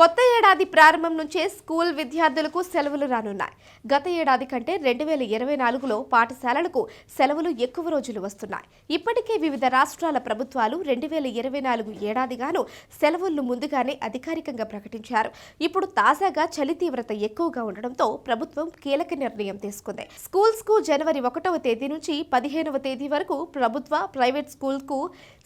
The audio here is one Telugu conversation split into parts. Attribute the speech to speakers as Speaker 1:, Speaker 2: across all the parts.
Speaker 1: కొత్త ఏడాది ప్రారంభం నుంచే స్కూల్ విద్యార్థులకు సెలవులు రానున్నాయి. గత ఏడాది కంటే రెండు వేల ఇరవై నాలుగులో పాఠశాలలకు సెలవులు ఎక్కువ రోజులు వస్తున్నాయి. ఇప్పటికే వివిధ రాష్ట్రాల ప్రభుత్వాలు రెండు వేల ఇరవై నాలుగు ఏడాదిగాను సెలవులను ముందుగానే అధికారికంగా ప్రకటించారు. ఇప్పుడు తాజాగా చలి తీవ్రత ఎక్కువగా ఉండడంతో ప్రభుత్వం కీలక నిర్ణయం తీసుకుంది. స్కూల్స్కు జనవరి ఒకటవ తేదీ నుంచి పదిహేనవ తేదీ వరకు ప్రభుత్వ ప్రైవేట్ స్కూల్కు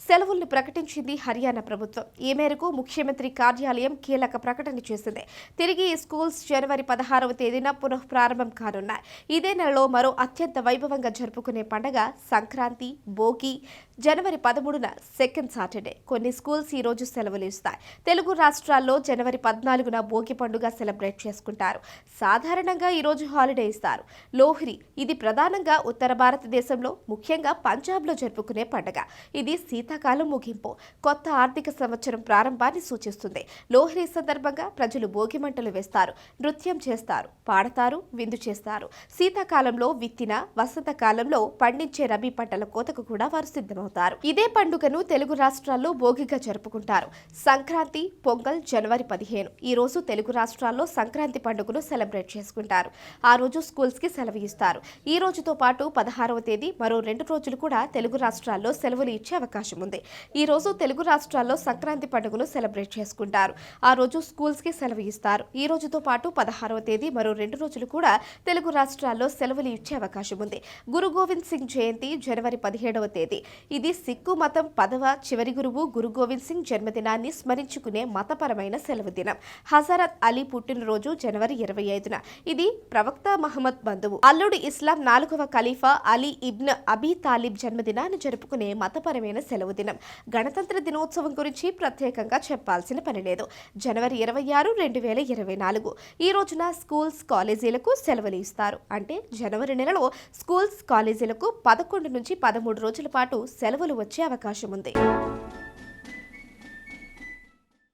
Speaker 1: సెలవులను ప్రకటించింది హర్యానా ప్రభుత్వం. ఈ మేరకు ముఖ్యమంత్రి కార్యాలయం కీలక ప్రకటన చేసింది. తిరిగి ఈ స్కూల్స్ జనవరి పదహారవ తేదీన పునః ప్రారంభం కానున్నాయి. ఇదే నెలలో మరో అత్యంత వైభవంగా జరుపుకునే పండగ సంక్రాంతి భోగి జనవరి పదమూడున సెకండ్ సాటర్డే. కొన్ని స్కూల్స్ ఈ రోజు సెలవులు ఇస్తాయి. తెలుగు రాష్ట్రాల్లో జనవరి పద్నాలుగున భోగి పండుగ సెలబ్రేట్ చేసుకుంటారు. సాధారణంగా ఈ రోజు హాలిడే ఇస్తారు. లోహ్రి ఇది ప్రధానంగా ఉత్తర భారతదేశంలో ముఖ్యంగా పంజాబ్లో జరుపుకునే పండుగ. ఇది శీతాకాలం ముగింపు. కొత్త ఆర్థిక సంవత్సరం ప్రారంభాన్ని సూచిస్తుంది. లోహ్రి సందర్భంగా ప్రజలు భోగి మంటలు వేస్తారు. నృత్యం చేస్తారు పాడతారు విందు చేస్తారు. శీతాకాలంలో విత్తిన వసంతకాలంలో పండించే రబీ పంటల కోతకు కూడా వారు సిద్ధమవుతారు. ఇదే పండుగను తెలుగు రాష్ట్రాల్లో భోగిగా జరుపుకుంటారు. సంక్రాంతి పొంగల్ జనవరి పదిహేను. ఈ రోజు తెలుగు రాష్ట్రాల్లో సంక్రాంతి పండుగను సెలబ్రేట్ చేసుకుంటారు. ఆ రోజు స్కూల్స్కి సెలవు ఇస్తారు. ఈ రోజుతో పాటు పదహారవ తేదీ మరో రెండు రోజులు కూడా తెలుగు రాష్ట్రాల్లో సెలవులు ఇచ్చే అవకాశం ఉంది. ఈ రోజు తెలుగు రాష్ట్రాల్లో సంక్రాంతి పండుగను సెలబ్రేట్ చేసుకుంటారు. ఆ రోజు స్కూల్స్కి సెలవు ఇస్తారు. ఈ రోజుతో పాటు పదహారవ తేదీ మరో రెండు రోజులు కూడా తెలుగు రాష్ట్రాల్లో సెలవులు ఇచ్చే అవకాశం ఉంది. గురు గోవింద్ సింగ్ జయంతి జనవరి పదిహేడవ తేదీ. ఇది సిక్కు మతం పదవ చివరి గురువు గురు గోవింద్ సింగ్ జన్మదినాన్ని స్మరించుకునే మతపరమైన సెలవు దినం. హజరత్ అలీ పుట్టినరోజు జనవరి ఇరవై ఐదున. ఇది ప్రవక్త మహమ్మద్ బంధువు. అల్లుడు ఇస్లాం నాలుగవ ఖలీఫా అలీ ఇబ్న్ అబీ తాలిబ్ జన్మదినాన్ని జరుపుకునే మతపరమైన సెలవు దినం. గణతంత్ర దినోత్సవం గురించి ప్రత్యేకంగా చెప్పాల్సిన పని లేదు. జనవరి ఇరవై ఆరు రెండు వేల ఇరవై నాలుగు. ఈ రోజున స్కూల్స్ కాలేజీలకు సెలవులు ఇస్తారు. అంటే జనవరి నెలలో స్కూల్స్ కాలేజీలకు పదకొండు నుంచి పదమూడు రోజుల పాటు సెలవులు వచ్చే అవకాశం ఉంది